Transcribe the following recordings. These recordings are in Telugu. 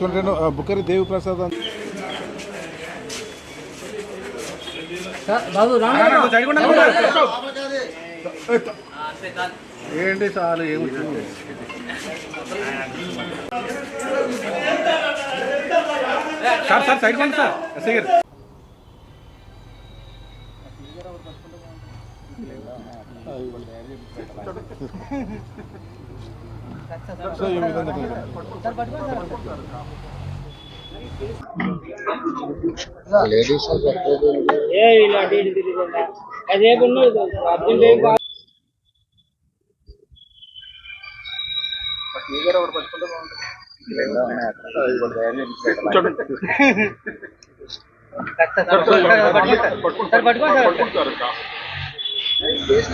చూడండి బుక్కరి దేవి ప్రసాద్. ఏంటి చాలు ఏముంటుంది సార్ సార్ సైడ్ కొండి సార్. ఎస్ఐ గారు. సో ఈ విధంగా లేడీస్ అదేపు ఏం కాదు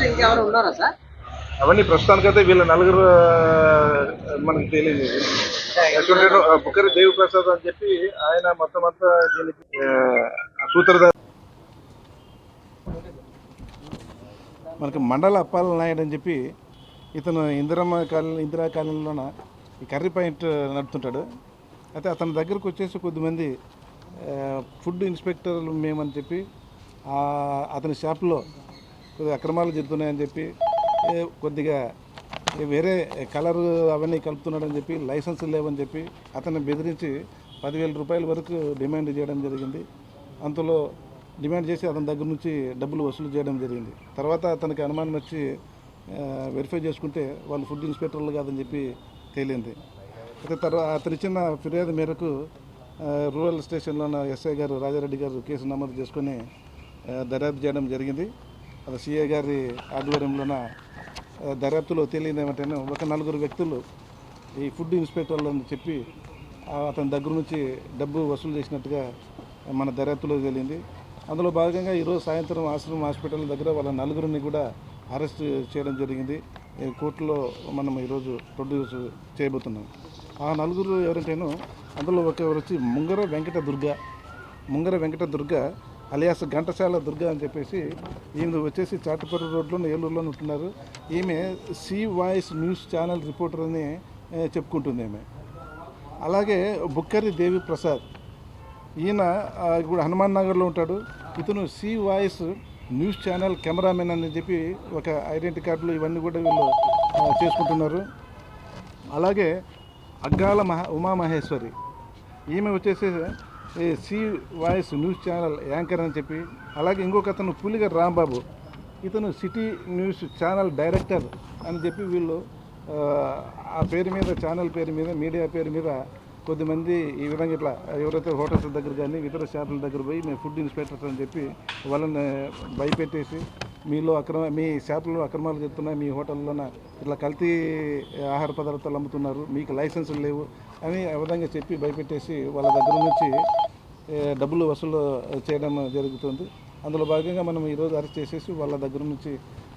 ఇంకెవరు ఉన్నారా సార్? అవన్నీ ప్రస్తుతానికైతే వీళ్ళ నలుగురు మనకి తెలియదు. చూడండి బుక్కరి దేవి ప్రసాద్ అని చెప్పి ఆయన మొత్తం అంతా దీనికి సూత్రధార మనకి మండల అప్పాల నాయుడు అని చెప్పి ఇతను ఇందిరమ్మ కాలనీ ఇందిరా కాలనీలోన ఈ కర్రీ పాయింట్ నడుపుతుంటాడు. అయితే అతని దగ్గరకు వచ్చేసి కొద్దిమంది ఫుడ్ ఇన్స్పెక్టర్లు మేమని చెప్పి అతని షాప్లో కొద్దిగా అక్రమాలు జరుగుతున్నాయని చెప్పి కొద్దిగా వేరే కలర్ అవన్నీ కలుపుతున్నాడని చెప్పి లైసెన్స్ లేవని చెప్పి అతన్ని బెదిరించి పదివేల రూపాయల వరకు డిమాండ్ చేయడం జరిగింది. అంతలో డిమాండ్ చేసి అతని దగ్గర నుంచి డబ్బులు వసూలు చేయడం జరిగింది. తర్వాత అతనికి అనుమానం వచ్చి వెరిఫై చేసుకుంటే వాళ్ళు ఫుడ్ ఇన్స్పెక్టర్లు కాదని చెప్పి తేలింది. అయితే తర్వాత అతను ఇచ్చిన ఫిర్యాదు మేరకు రూరల్ స్టేషన్లో ఉన్న ఎస్ఐ గారు రాజారెడ్డి గారు కేసు నమోదు చేసుకొని దర్యాప్తు చేయడం జరిగింది. అది సీఏ గారి ఆధ్వర్యంలోన దర్యాప్తులో తేలింది ఏమంటేనే ఒక నలుగురు వ్యక్తులు ఈ ఫుడ్ ఇన్స్పెక్టర్లని చెప్పి అతని దగ్గర నుంచి డబ్బు వసూలు చేసినట్టుగా మన దర్యాప్తులో తేలింది. అందులో భాగంగా ఈరోజు సాయంత్రం ఆశ్రమం హాస్పిటల్ దగ్గర వాళ్ళ నలుగురిని కూడా అరెస్ట్ చేయడం జరిగింది. ఈ కోర్టులో మనం ఈరోజు ప్రొడ్యూస్ చేయబోతున్నాం. ఆ నలుగురు ఎవరంటేనో అందులో ఒకరు వచ్చి ముంగర వెంకట దుర్గ ముంగర వెంకట దుర్గ అలియాస్ ఘంటసాల దుర్గ అని చెప్పేసి ఈమె వచ్చేసి చాటపర్రు రోడ్లో ఏలూరులో ఉంటున్నారు. ఈమె C voice news channel reporter అని చెప్పుకుంటుంది ఈమె అలాగే బుక్కరి దేవి ప్రసాద్. ఈయన ఇప్పుడు హనుమాన్ నగర్లో ఉంటాడు. ఇతను C voice news channel cameraman అని చెప్పి ఒక ఐడెంటిటీ కార్డులు ఇవన్నీ కూడా వీళ్ళు చేసుకుంటున్నారు. అలాగే అగ్గాల మహా ఉమామహేశ్వరి. ఈమె వచ్చేసి ఈ C voice news channel anchor అని చెప్పి అలాగే ఇంకొక అతను పులిగ రాంబాబు ఇతను సిటీ న్యూస్ ఛానల్ డైరెక్టర్ అని చెప్పి వీళ్ళు ఆ, పేరు మీద ఛానల్ పేరు మీద మీడియా పేరు మీద కొద్దిమంది ఈ విధంగా ఇట్లా ఎవరైతే హోటల్స్ దగ్గర కానీ ఇతర షాపుల దగ్గర పోయి మేము ఫుడ్ ఇన్స్పెక్టర్స్ అని చెప్పి వాళ్ళని భయపెట్టేసి మీలో అక్రమ మీ షాపులో అక్రమాలు చెప్తున్నాయి మీ హోటల్లోన ఇట్లా కల్తీ ఆహార పదార్థాలు అమ్ముతున్నారు మీకు లైసెన్సులు లేవు అని ఆ విధంగా చెప్పి భయపెట్టేసి వాళ్ళ దగ్గర నుంచి డబ్బులు వసూలు చేయడం జరుగుతుంది. అందులో భాగంగా మనం ఈరోజు అరెస్ట్ చేసేసి వాళ్ళ దగ్గర నుంచి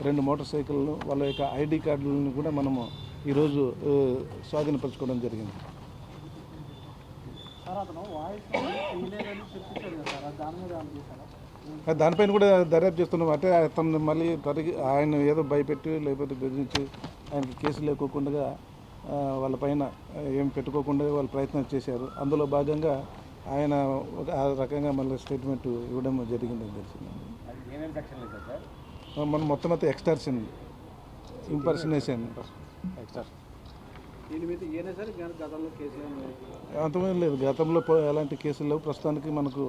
రెండు మోటార్ సైకిళ్ళు వాళ్ళ యొక్క ఐడి కార్డులను కూడా మనము ఈరోజు స్వాధీనపరచుకోవడం జరిగింది. దానిపైన కూడా దర్యాప్తు చేస్తున్నాం. అంటే అతను మళ్ళీ తరిగి ఆయన ఏదో భయపెట్టి లేకపోతే బెదిరించి ఆయనకి కేసు లేకోకుండా వాళ్ళ పైన ఏం పెట్టుకోకుండా వాళ్ళు ప్రయత్నం చేశారు. అందులో భాగంగా ఆయన ఒక ఆ రకంగా మళ్ళీ స్టేట్మెంట్ ఇవ్వడం జరిగిందని తెలిసింది. మనం మొత్తం అయితే ఎక్స్టార్షన్ ఇంపర్సనేషన్ అంతమేం లేదు. గతంలో ఎలాంటి కేసులు లేవు. ప్రస్తుతానికి మనకు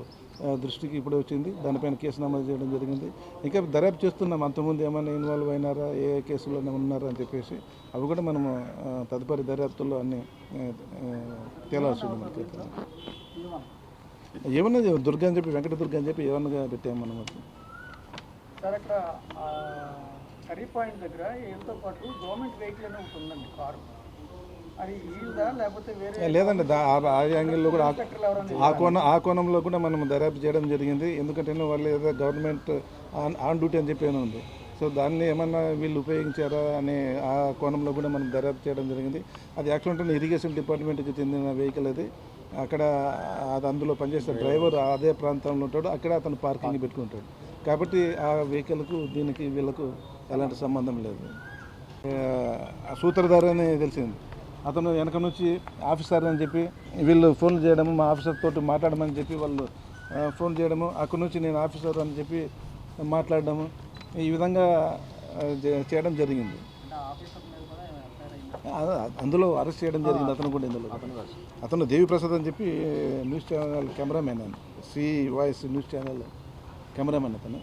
దృష్టికి ఇప్పుడే వచ్చింది. దానిపైన కేసు నమోదు చేయడం జరిగింది. ఇంకా దర్యాప్తు చేస్తున్నాం. అంతకుముందు ఏమైనా ఇన్వాల్వ్ అయినారా? ఏ ఏ కేసులో ఉన్నారా అని చెప్పేసి అవి కూడా మనము తదుపరి దర్యాప్తుల్లో అన్ని తేలాల్సి ఉంది మనకి. ఏమన్నా దుర్గా అని చెప్పి వెంకట దుర్గా అని చెప్పి ఏమన్నా పెట్టాము మనం అది. సార్ అక్కడ పాయింట్ దగ్గర పాటు గవర్నమెంట్ వెహికల్ ఉందండి కారు. లేదండి ఆ- యాంగిల్లో కూడా ఆ- కోణం ఆ కోణంలో కూడా మనం దర్యాప్తు చేయడం జరిగింది. ఎందుకంటే వాళ్ళు ఏదో గవర్నమెంట్ ఆన్ ఆన్ డ్యూటీ అని చెప్పి ఏమో ఉంది సో దాన్ని ఏమన్నా వీళ్ళు ఉపయోగించారా అనే ఆ కోణంలో కూడా మనం దర్యాప్తు చేయడం జరిగింది. అది యాక్చువల్ ఇరిగేషన్ డిపార్ట్మెంట్కి చెందిన వెహికల్ అది. అక్కడ అది అందులో పనిచేసే డ్రైవర్ అదే ప్రాంతంలో ఉంటాడు. అక్కడ అతను పార్కింగ్ పెట్టుకుంటాడు. కాబట్టి ఆ వెహికల్కు దీనికి వీళ్ళకు ఎలాంటి సంబంధం లేదు. సూత్రధారి అని తెలిసింది. అతను వెనక నుంచి ఆఫీసర్ అని చెప్పి వీళ్ళు ఫోన్ చేయడము మా ఆఫీసర్ తోటి మాట్లాడమని చెప్పి వాళ్ళు ఫోన్ చేయడము అక్కడి నుంచి నేను ఆఫీసర్ అని చెప్పి మాట్లాడడము ఈ విధంగా చేయడం జరిగింది. అందులో అరెస్ట్ చేయడం జరిగింది అతను కూడా ఇందులో. అతను దేవిప్రసాద్ అని చెప్పి న్యూస్ ఛానల్ కెమెరామెన్ అని C voice news channel cameraman అతను.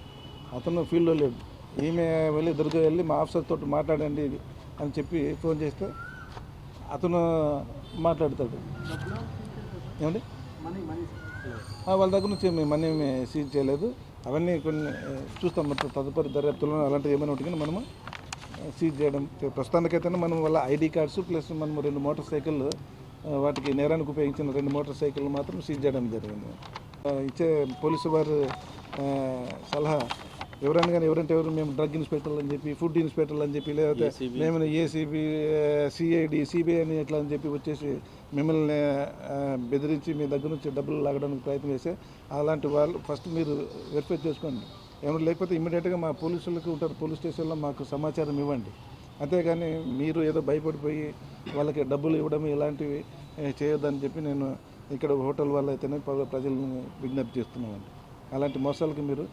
అతను ఫీల్డ్లో లేడు. ఈమె వెళ్ళి దుర్గ వెళ్ళి మా ఆఫీసర్ తోటి మాట్లాడండి అని చెప్పి ఫోన్ చేస్తే అతను మాట్లాడతాడు. ఏమండి? ఆ, వాళ్ళ దగ్గర నుంచి మేము మనీ సీజ్ చేయలేదు. అవన్నీ కొన్ని చూస్తాం. మొత్తం తదుపరి దర్యాప్తులో అలాంటివి ఏమైనా ఉంటే మనము సీజ్ చేయడం. ప్రస్తుతానికైతేనే మనం వాళ్ళ ఐడి కార్డ్స్ ప్లస్ మనం రెండు మోటార్ సైకిల్ వాటికి నేరానికి ఉపయోగించిన రెండు మోటార్ సైకిల్ మాత్రం సీజ్ చేయడం జరిగింది. ఇచ్చే పోలీసు వారు సలహా ఎవరైనా కానీ ఎవరంటే ఎవరు మేము డ్రగ్ ఇన్స్పెక్టర్లు అని చెప్పి ఫుడ్ ఇన్స్పెక్టర్లు అని చెప్పి లేకపోతే మేము ఏసీబీ సిఐడి సిబిఐ అని ఇట్లా అని చెప్పి వచ్చేసి మిమ్మల్ని బెదిరించి మీ దగ్గర నుంచి డబ్బులు లాగడానికి ప్రయత్నం చేస్తే అలాంటి వాళ్ళు ఫస్ట్ మీరు వెరిఫై చేసుకోండి. ఏమైనా లేకపోతే ఇమ్మీడియట్గా మా పోలీసులకు ఉంటారు పోలీస్ స్టేషన్లో మాకు సమాచారం ఇవ్వండి. అంతేగాని మీరు ఏదో భయపడిపోయి వాళ్ళకి డబ్బులు ఇవ్వడం ఇలాంటివి చేయొద్దని చెప్పి నేను ఇక్కడ హోటల్ వాళ్ళు అయితేనే ప్ర- ప్రజలను విజ్ఞప్తి చేస్తున్నామండి. అలాంటి మోసాలకు మీరు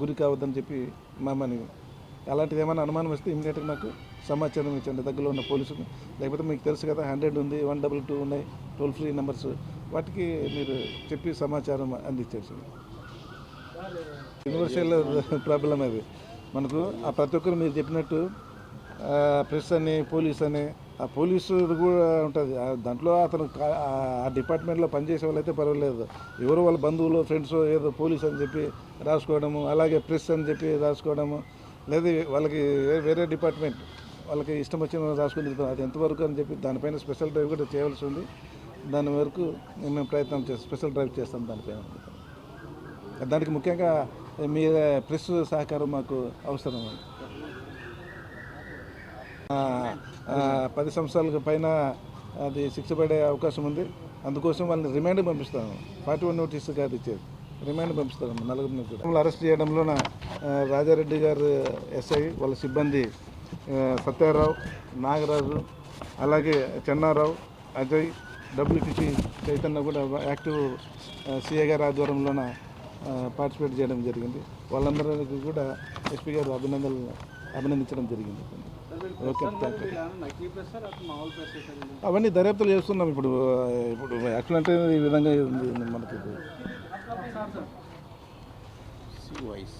గురి కావద్దని చెప్పి మా మనవి అలాంటిది ఏమైనా అనుమానం వస్తే ఇమీడియట్గా నాకు సమాచారం ఇచ్చండి దగ్గరలో ఉన్న పోలీసులు. లేకపోతే మీకు తెలుసు కదా హండ్రెడ్ ఉంది వన్ డబల్ టూ ఉన్నాయి టోల్ ఫ్రీ నెంబర్స్ వాటికి మీరు చెప్పి సమాచారం అందించండి యూనివర్సల్ ప్రాబ్లం అది. మనకు ఆ ప్రతి ఒక్కరు మీరు చెప్పినట్టు ప్రెస్ అని పోలీస్ అని ఆ పోలీసు కూడా ఉంటుంది. దాంట్లో అతను ఆ డిపార్ట్మెంట్లో పనిచేసే వాళ్ళైతే పర్వాలేదు. ఎవరు వాళ్ళ బంధువులు ఫ్రెండ్స్ ఏదో పోలీస్ అని చెప్పి రాసుకోవడము అలాగే ప్రెస్ అని చెప్పి రాసుకోవడము లేదా వాళ్ళకి వేరే డిపార్ట్మెంట్ వాళ్ళకి ఇష్టం వచ్చిన రాసుకుని అది ఎంతవరకు అని చెప్పి దానిపైన స్పెషల్ డ్రైవ్ కూడా చేయవలసి ఉంది. దాని వరకు మేము ప్రయత్నం చేస్తాం స్పెషల్ డ్రైవ్ చేస్తాం దానిపైన. దానికి ముఖ్యంగా మీ ప్రెస్ సహకారం మాకు అవసరం అండి. పది సంవత్సరాలకు పైన అది శిక్ష పడే అవకాశం ఉంది. అందుకోసం వాళ్ళని రిమాండ్ పంపిస్తాను. ఫార్టీ వన్ నోటీస్ కాదు ఇచ్చేది రిమాండ్ పంపిస్తాను నలుగురిని కూడా. అరెస్ట్ చేయడంలోన రాజారెడ్డి గారు ఎస్ఐ వాళ్ళ సిబ్బంది సత్యారావు నాగరాజు అలాగే చెన్నారావు అజయ్ డబ్ల్యూటీసీ చైతన్య కూడా యాక్టివ్ సిఏ గారి ఆధ్వర్యంలోన పార్టిసిపేట్ చేయడం జరిగింది. వాళ్ళందరికీ కూడా ఎస్పీ గారు అభినందనలు అభినందించడం జరిగింది. ఓకే థ్యాంక్ యూ అవన్నీ దర్యాప్తులు చేస్తున్నాం ఇప్పుడు ఇప్పుడు యాక్చువల్ అంటే ఈ విధంగా ఉంది మనకి. వాయిస్